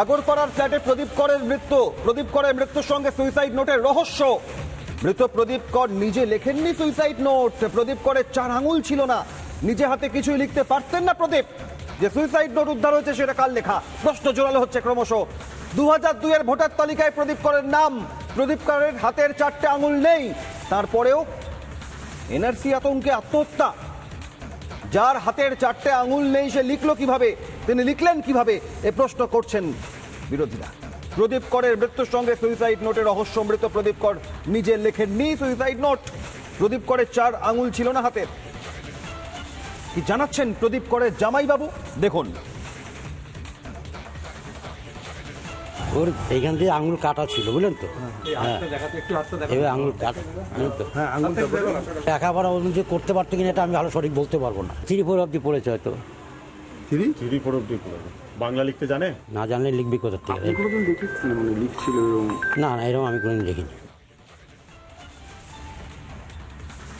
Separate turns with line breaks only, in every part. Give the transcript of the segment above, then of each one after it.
আগরপাড়ার ফ্ল্যাটে প্রদীপ করের মৃত্যু। প্রদীপ করের মৃত্যুর সঙ্গে সুইসাইড নোটের রহস্য। মৃত প্রদীপ কর নিজে লেখেননি সুইসাইড নোট। প্রদীপ করের চার আঙুল ছিল না। নিজে হাতে কিছুই লিখতে পারতেন না প্রদীপ। যে সুইসাইড নোট উদ্ধার হয়েছে সেটা কাল লেখা? প্রশ্ন জোরালো হচ্ছে ক্রমশ। দু হাজার দুইয়ের ভোটার তালিকায় প্রদীপ করের নাম। প্রদীপ করের হাতের চারটে আঙুল নেই। তারপরেও এনআরসি আতঙ্কে আত্মহত্যা। যার হাতের চারটে আঙুল নেই, সে লিখলো কীভাবে? তিনি লিখলেন কীভাবে? এ প্রশ্ন করছেন বিরোধীরা। প্রদীপ করের মৃত্যুর সঙ্গে সুইসাইড নোটের রহস্য মৃত প্রদীপ কর নিজে লেখেননি সুইসাইড নোট প্রদীপ করের চার আঙুল ছিল না হাতের। কি জানাচ্ছেন প্রদীপ করের জামাইবাবু? দেখুন।
ওর এইখান দিয়ে আঙুল কাটা ছিল বুঝলেন তো? হ্যাঁ। এবার আঙুল কাটা বুঝলেন তো?
হ্যাঁ
লেখাপড়া ও যে করতে পারতো কিনা এটা আমি ভালো সঠিক বলতে পারব না। থ্রি ফোর অব্দি পড়েছে হয়তো।
থ্রি
থ্রি ফোর অব্দি পড়েছে। বাংলা লিখতে জানে?
না জানলে লিখবি কোথার থেকে?
মানে
না না এরকম আমি কোনোদিন দেখিনি।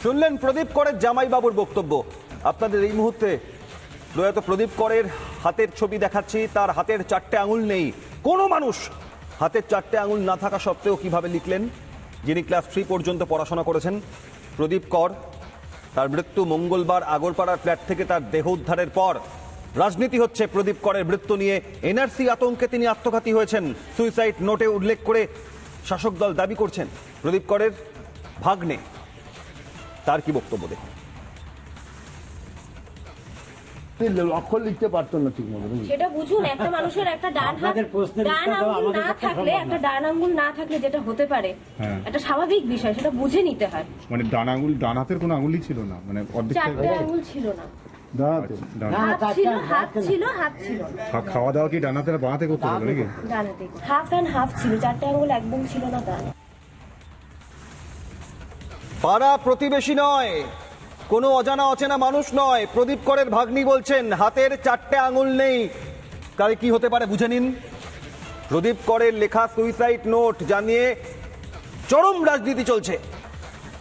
শুনলেন প্রদীপ করের জামাইবাবুর বক্তব্য। আপনাদের এই মুহূর্তে প্রয়াত প্রদীপ করের হাতের ছবি দেখাচ্ছি। তার হাতের চারটে আঙুল নেই। কোনো মানুষ হাতের চারটে আঙুল না থাকা সত্ত্বেও কীভাবে লিখলেন? যিনি ক্লাস থ্রি পর্যন্ত পড়াশোনা করেছেন, প্রদীপ কর, তার মৃত্যু মঙ্গলবার আগরপাড়ার ফ্ল্যাট থেকে তার দেহ উদ্ধারের পর। রাজনীতি হচ্ছে প্রদীপ করের মৃত্যু নিয়ে। এনআরসি আতঙ্কে তিনি আত্মঘাতী হয়েছেন। সুইসাইড নোটে উল্লেখ করে শাসক দল দাবি করছেন প্রদীপ করের ভাগ্নে। তার কি বক্তব্য দেখুন?
অক্ষর লিখতে পারতো না ঠিক মতো
সেটা বুঝুন একটা মানুষের একটা ডান হাত ডান আঙ্গুল না থাকলে একটা ডান আঙ্গুল না থাকলে যেটা হতে পারে
হ্যাঁ।
একটা স্বাভাবিক বিষয় সেটা বুঝে নিতে হয়।
মানে ডান আঙুল ডান হাতের কোনো আঙুলই ছিল না মানে অর্ধেক
আঙ্গুল ছিল না।
আঙ্গুল,
খা- খাওয়া দাওয়া কি করতে নাকি?
হাফ অ্যান্ড হাফ ছিল চারটে আঙ্গুল একদম ছিল না
পাড়া প্রতিবেশী নয়। কোনো অজানা অচেনা মানুষ নয়। প্রদীপ করের ভাগ্নি বলছেন, হাতের চারটে আঙুল নেই। তাহলে কি হতে পারে বুঝে নিন। প্রদীপ করের লেখা সুইসাইড নোট জানিয়ে চরম রাজনীতি চলছে।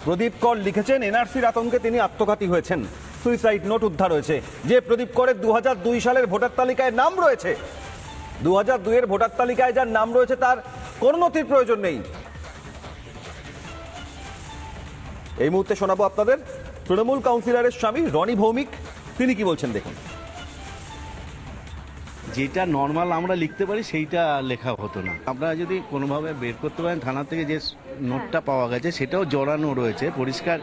প্রদীপ কর লিখেছেন, এনআরসির আতঙ্কে তিনি আত্মঘাতী হয়েছেন। সুইসাইড নোট উদ্ধার হয়েছে। যে প্রদীপ করের দু দুই সালের ভোটার তালিকায় নাম রয়েছে দু হাজার দুইয়ের ভোটার তালিকায় যার নাম রয়েছে তার কোনো নথির প্রয়োজন নেই। এই মুহূর্তে শোনাবো আপনাদের তৃণমূল কাউন্সিলরের স্বামী রনি ভৌমিক, তিনি কি বলছেন দেখুন।
যেটা নর্মাল আমরা লিখতে পারি, সেইটা লেখা হতো না। আপনারা যদি কোনোভাবে বের করতে পারেন, থানা থেকে যে নোটটা পাওয়া গেছে, সেটাও জড়ানো রয়েছে, পরিষ্কার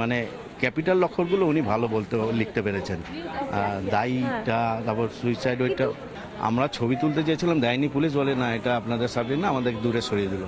মানে ক্যাপিটাল লক্ষরগুলো উনি ভালো বলতে, লিখতে পেরেছেন। দায়ীটা, তারপর সুইসাইড ওইটা, আমরা ছবি তুলতে চেয়েছিলাম, দেয়নি পুলিশ বলে, না, এটা আপনাদের সাবজেক্ট না, আমাদের দূরে সরিয়ে দিল।